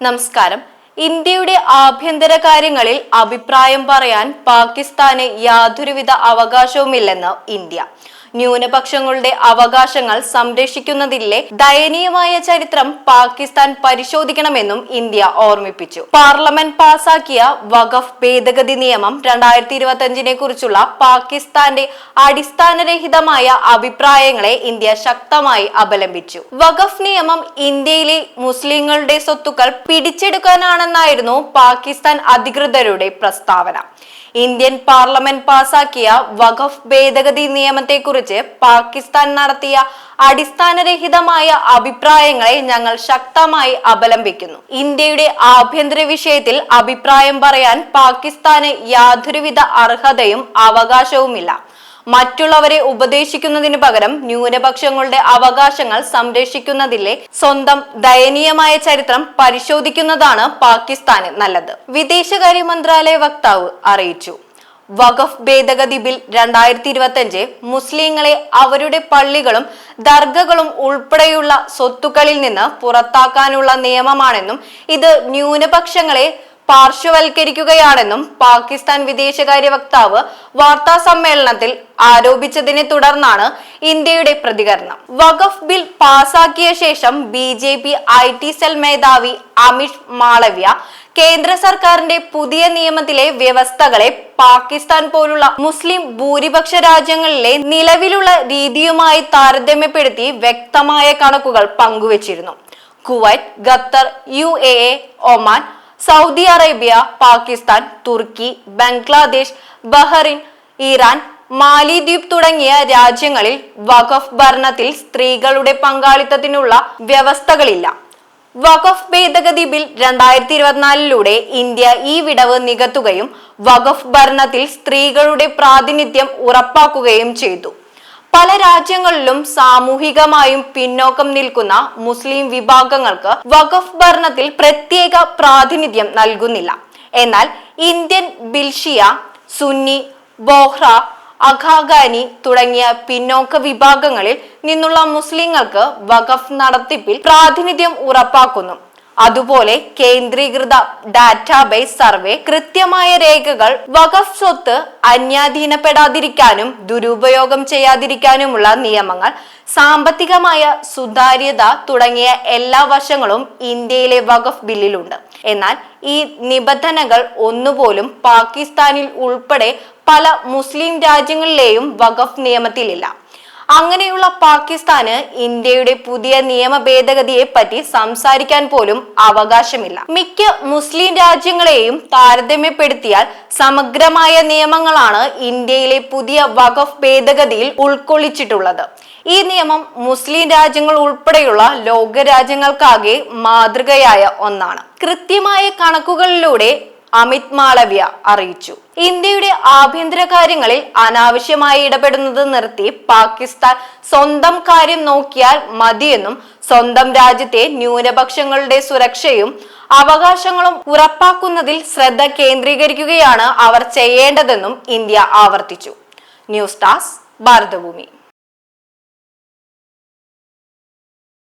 നമസ്കാരം. ഇന്ത്യയുടെ ആഭ്യന്തര കാര്യങ്ങളിൽ അഭിപ്രായം പറയാൻ പാകിസ്ഥാന് യാതൊരുവിധ അവകാശവുമില്ലെന്ന് ഇന്ത്യ. ന്യൂനപക്ഷങ്ങളുടെ അവകാശങ്ങൾ സംരക്ഷിക്കുന്നതിലെ ദയനീയമായ ചരിത്രം പാകിസ്ഥാൻ പരിശോധിക്കണമെന്നും ഇന്ത്യ ഓർമ്മിപ്പിച്ചു. പാർലമെന്റ് പാസാക്കിയ വഖഫ് ഭേദഗതി നിയമം രണ്ടായിരത്തി ഇരുപത്തി അഞ്ചിനെ കുറിച്ചുള്ള പാകിസ്ഥാന്റെ അടിസ്ഥാനരഹിതമായ അഭിപ്രായങ്ങളെ ഇന്ത്യ ശക്തമായി അപലംബിച്ചു. വഖഫ് നിയമം ഇന്ത്യയിലെ മുസ്ലിങ്ങളുടെ സ്വത്തുക്കൾ പിടിച്ചെടുക്കാനാണെന്നായിരുന്നു പാകിസ്ഥാൻ അധികൃതരുടെ പ്രസ്താവന. ഇന്ത്യൻ പാർലമെന്റ് പാസാക്കിയ വഖഫ് ഭേദഗതി നിയമത്തെക്കുറിച്ച് പാകിസ്ഥാൻ നടത്തിയ അടിസ്ഥാനരഹിതമായ അഭിപ്രായങ്ങളെ ഞങ്ങൾ ശക്തമായി അപലംബിക്കുന്നു. ഇന്ത്യയുടെ ആഭ്യന്തര വിഷയത്തിൽ അഭിപ്രായം പറയാൻ പാകിസ്ഥാന് യാതൊരുവിധ അർഹതയും അവകാശവുമില്ല. മറ്റുള്ളവരെ ഉപദേശിക്കുന്നതിന് പകരം ന്യൂനപക്ഷങ്ങളുടെ അവകാശങ്ങൾ സംരക്ഷിക്കുന്നതിലെ സ്വന്തം ദയനീയമായ ചരിത്രം പരിശോധിക്കുന്നതാണ് പാകിസ്ഥാന് നല്ലത്. വിദേശകാര്യ മന്ത്രാലയ വക്താവ് അറിയിച്ചു. വഖഫ് ഭേദഗതി ബിൽ രണ്ടായിരത്തി ഇരുപത്തി മുസ്ലിങ്ങളെ അവരുടെ പള്ളികളും ദർഗകളും ഉൾപ്പെടെയുള്ള സ്വത്തുക്കളിൽ നിന്ന് പുറത്താക്കാനുള്ള നിയമമാണെന്നും ഇത് ന്യൂനപക്ഷങ്ങളെ പാർശ്വവൽക്കരിക്കുകയാണെന്നും പാകിസ്ഥാൻ വിദേശകാര്യ വക്താവ് വാർത്താ സമ്മേളനത്തിൽ ആരോപിച്ചതിനെ തുടർന്നാണ് ഇന്ത്യയുടെ പ്രതികരണം. വഖഫ് ബിൽ പാസാക്കിയ ശേഷം B J P I T cell മേധാവി അമിഷ് മാളവ്യ കേന്ദ്ര സർക്കാരിന്റെ പുതിയ നിയമത്തിലെ വ്യവസ്ഥകളെ പാകിസ്ഥാൻ പോലുള്ള മുസ്ലിം ഭൂരിപക്ഷ രാജ്യങ്ങളിലെ നിലവിലുള്ള രീതിയുമായി താരതമ്യപ്പെടുത്തി വ്യക്തമായ കണക്കുകൾ പങ്കുവച്ചിരുന്നു. Kuwait Qatar U A Oman Saudi Arabia Pakistan Turkey Bangladesh Bahrain Iran മാലിദ്വീപ് തുടങ്ങിയ രാജ്യങ്ങളിൽ വഖഫ് ഭരണത്തിൽ സ്ത്രീകളുടെ പങ്കാളിത്തത്തിനുള്ള വ്യവസ്ഥകളില്ല. വഖഫ് ഭേദഗതി ബിൽ രണ്ടായിരത്തി ഇരുപത്തിനാലിലൂടെ ഇന്ത്യ ഈ വിടവ് നികത്തുകയും വഖഫ് ഭരണത്തിൽ സ്ത്രീകളുടെ പ്രാതിനിധ്യം ഉറപ്പാക്കുകയും ചെയ്തു. പല രാജ്യങ്ങളിലും സാമൂഹികമായും പിന്നോക്കം നിൽക്കുന്ന മുസ്ലിം വിഭാഗങ്ങൾക്ക് വഖഫ് ഭരണത്തിൽ പ്രത്യേക പ്രാതിനിധ്യം നൽകുന്നില്ല. എന്നാൽ ഇന്ത്യൻ ബിൽഷിയ സുന്നി ബോഹ്റ അഖാഖാനി തുടങ്ങിയ പിന്നോക്ക വിഭാഗങ്ങളിൽ നിന്നുള്ള മുസ്ലിങ്ങൾക്ക് വഖഫ് നടത്തിപ്പിൽ പ്രാതിനിധ്യം ഉറപ്പാക്കുന്നു. അതുപോലെ കേന്ദ്രീകൃത ഡാറ്റാബേസ് സർവേ കൃത്യമായ രേഖകൾ വഖഫ് സ്വത്ത് അന്യാധീനപ്പെടാതിരിക്കാനും ദുരുപയോഗം ചെയ്യാതിരിക്കാനുമുള്ള നിയമങ്ങൾ സാമ്പത്തികമായ സുതാര്യത തുടങ്ങിയ എല്ലാ വശങ്ങളും ഇന്ത്യയിലെ വഖഫ് ബില്ലിലുണ്ട്. എന്നാൽ ഈ നിബന്ധനകൾ ഒന്നുപോലും പാകിസ്ഥാനിൽ ഉൾപ്പെടെ പല മുസ്ലിം രാജ്യങ്ങളിലെയും വഖഫ് നിയമത്തിലില്ല. അങ്ങനെയുള്ള പാകിസ്ഥാന് ഇന്ത്യയുടെ പുതിയ നിയമ ഭേദഗതിയെ പറ്റി സംസാരിക്കാൻ പോലും അവകാശമില്ല. മിക്ക മുസ്ലിം രാജ്യങ്ങളെയും താരതമ്യപ്പെടുത്തിയാൽ സമഗ്രമായ നിയമങ്ങളാണ് ഇന്ത്യയിലെ പുതിയ വഖഫ് ഭേദഗതിയിൽ ഉൾക്കൊള്ളിച്ചിട്ടുള്ളത്. ഈ നിയമം മുസ്ലിം രാജ്യങ്ങൾ ഉൾപ്പെടെയുള്ള ലോകരാജ്യങ്ങൾക്കാകെ മാതൃകയായ ഒന്നാണ്. കൃത്യമായ കണക്കുകളിലൂടെ അമിത് മാളവ്യ അറിയിച്ചു. ഇന്ത്യയുടെ ആഭ്യന്തര കാര്യങ്ങളിൽ അനാവശ്യമായി ഇടപെടുന്നത് നിർത്തി പാകിസ്ഥാൻ സ്വന്തം കാര്യം നോക്കിയാൽ മതിയെന്നും സ്വന്തം രാജ്യത്തെ ന്യൂനപക്ഷങ്ങളുടെ സുരക്ഷയും അവകാശങ്ങളും ഉറപ്പാക്കുന്നതിൽ ശ്രദ്ധ കേന്ദ്രീകരിക്കുകയാണ് അവർ ചെയ്യേണ്ടതെന്നും ഇന്ത്യ ആവർത്തിച്ചു. ന്യൂസ് ടാസ് ഭാരതഭൂമി.